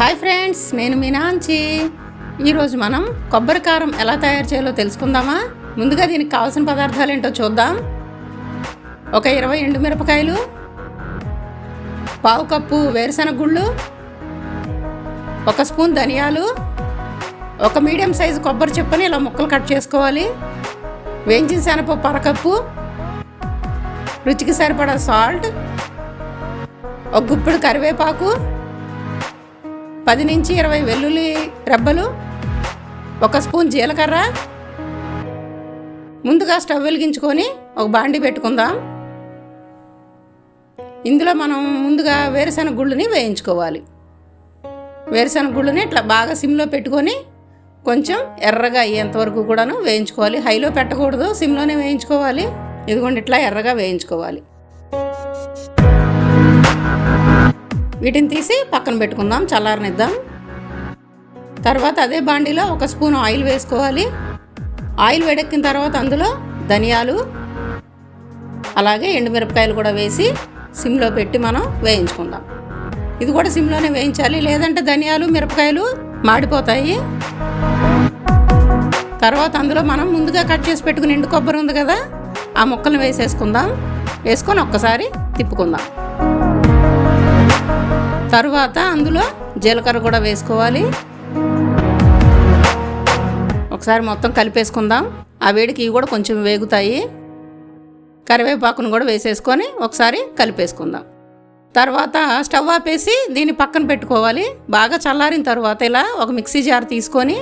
Hi friends నేను మీనాంచి. ఈరోజు మనం కొబ్బరి కారం ఎలా తయారు చేయాలో తెలుసుకుందామా? ముందుగా దీనికి కావాల్సిన పదార్థాలు ఏంటో చూద్దాం. ఒక ఇరవై ఎండుమిరపకాయలు పావు కప్పు వేరుశనగ గుళ్ళు ఒక స్పూన్ ధనియాలు ఒక మీడియం సైజు కొబ్బరి చిప్పని ఇలా ముక్కలు కట్ చేసుకోవాలి. వేయించిన శనగపప్పు అరకప్పు రుచికి సరిపడా సాల్ట్ ఒక గుప్పిడి కరివేపాకు పది నుంచి ఇరవై వెల్లుల్లి రెబ్బలు ఒక స్పూన్ జీలకర్ర ముందుగా స్టవ్ వెలిగించుకొని ఒక బాండి పెట్టుకుందాం. ఇందులో మనం ముందుగా వేరుశనగ గుళ్ళని వేయించుకోవాలి. వేరుశనగ గుళ్ళని ఇట్లా బాగా సిమ్లో పెట్టుకొని కొంచెం ఎర్రగా అయ్యేంత వరకు కూడాను వేయించుకోవాలి. హైలో పెట్టకూడదు సిమ్లోనే వేయించుకోవాలి. ఇదిగోండి ఇట్లా ఎర్రగా వేయించుకోవాలి. వీటిని తీసి పక్కన పెట్టుకుందాం చల్లారనిద్దాం. తర్వాత అదే బాండీలో ఒక స్పూన్ ఆయిల్ వేసుకోవాలి. ఆయిల్ వేడెక్కిన తర్వాత అందులో ధనియాలు అలాగే ఎండుమిరపకాయలు కూడా వేసి సిమ్లో పెట్టి మనం వేయించుకుందాం. ఇది కూడా సిమ్లోనే వేయించాలి లేదంటే ధనియాలు మిరపకాయలు మాడిపోతాయి. తర్వాత అందులో మనం ముందుగా కట్ చేసి పెట్టుకుని ఎండు కొబ్బరి ఉంది కదా ఆ ముక్కలను వేసేసుకుందాం. వేసుకొని ఒక్కసారి తిప్పుకుందాం. తరువాత అందులో జీలకర్ర కూడా వేసుకోవాలి. ఒకసారి మొత్తం కలిపేసుకుందాం. ఆ వేడికి ఇవి కూడా కొంచెం వేగుతాయి. కరివేపాకును కూడా వేసేసుకొని ఒకసారి కలిపేసుకుందాం. తర్వాత స్టవ్ ఆపేసి దీన్ని పక్కన పెట్టుకోవాలి. బాగా చల్లారిన తర్వాత ఇలా ఒక మిక్సీ జార్ తీసుకొని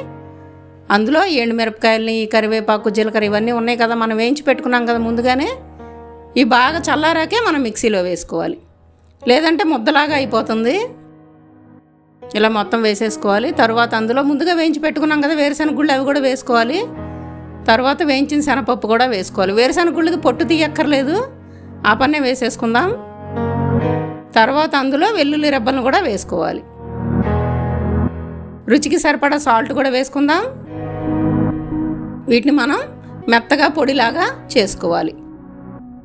అందులో ఎండుమిరపకాయలని కరివేపాకు జీలకర్ర ఇవన్నీ ఉన్నాయి కదా మనం వేయించి పెట్టుకున్నాం కదా ముందుగానే. ఇవి బాగా చల్లారాకే మనం మిక్సీలో వేసుకోవాలి. లేదంటే ముద్దలాగా అయిపోతుంది. ఇలా మొత్తం వేసేసుకోవాలి. తర్వాత అందులో ముందుగా వేయించి పెట్టుకున్నాం కదా వేరుశనగ గుళ్ళు అవి కూడా వేసుకోవాలి. తర్వాత వేయించిన శనపప్పు కూడా వేసుకోవాలి. వేరుశనగ గుళ్ళకి పొట్టు తీయక్కర్లేదు. ఆ పన్నే వేసేసుకుందాం. తర్వాత అందులో వెల్లుల్లి రెబ్బలను కూడా వేసుకోవాలి. రుచికి సరిపడా సాల్ట్ కూడా వేసుకుందాం. వీటిని మనం మెత్తగా పొడిలాగా చేసుకోవాలి.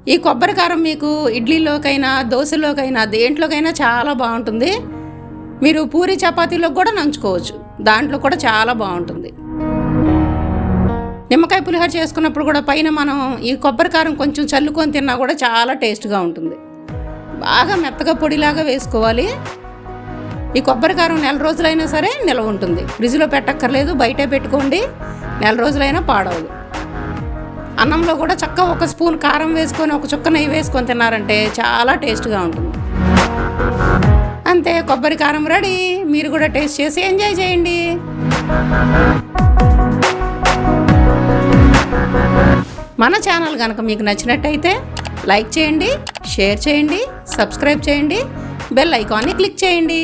ఈ కొబ్బరి కారం మీకు ఇడ్లీలోకైనా దోశలోకైనా దేంట్లోకైనా చాలా బాగుంటుంది. మీరు పూరి చపాతీలో కూడా నంచుకోవచ్చు. దాంట్లో కూడా చాలా బాగుంటుంది. నిమ్మకాయ పులిహోర చేసుకున్నప్పుడు కూడా పైన మనం ఈ కొబ్బరి కారం కొంచెం చల్లుకొని తిన్నా కూడా చాలా టేస్ట్గా ఉంటుంది. బాగా మెత్తగా పొడిలాగా వేసుకోవాలి. ఈ కొబ్బరి కారం నెల రోజులైనా సరే నిల్వ ఉంటుంది. ఫ్రిడ్జ్లో పెట్టక్కర్లేదు బయటే పెట్టుకోండి. నెల రోజులైనా పాడవదు. అన్నంలో కూడా చక్క ఒక స్పూన్ కారం వేసుకొని ఒక చుక్క నెయ్యి వేసుకొని తిన్నారంటే చాలా టేస్ట్గా ఉంటుంది. అంతే కొబ్బరి కారం రెడీ. మీరు కూడా టేస్ట్ చేసి ఎంజాయ్ చేయండి. మన ఛానల్ కనుక మీకు నచ్చినట్టయితే లైక్ చేయండి షేర్ చేయండి సబ్స్క్రైబ్ చేయండి బెల్ ఐకాన్ని క్లిక్ చేయండి.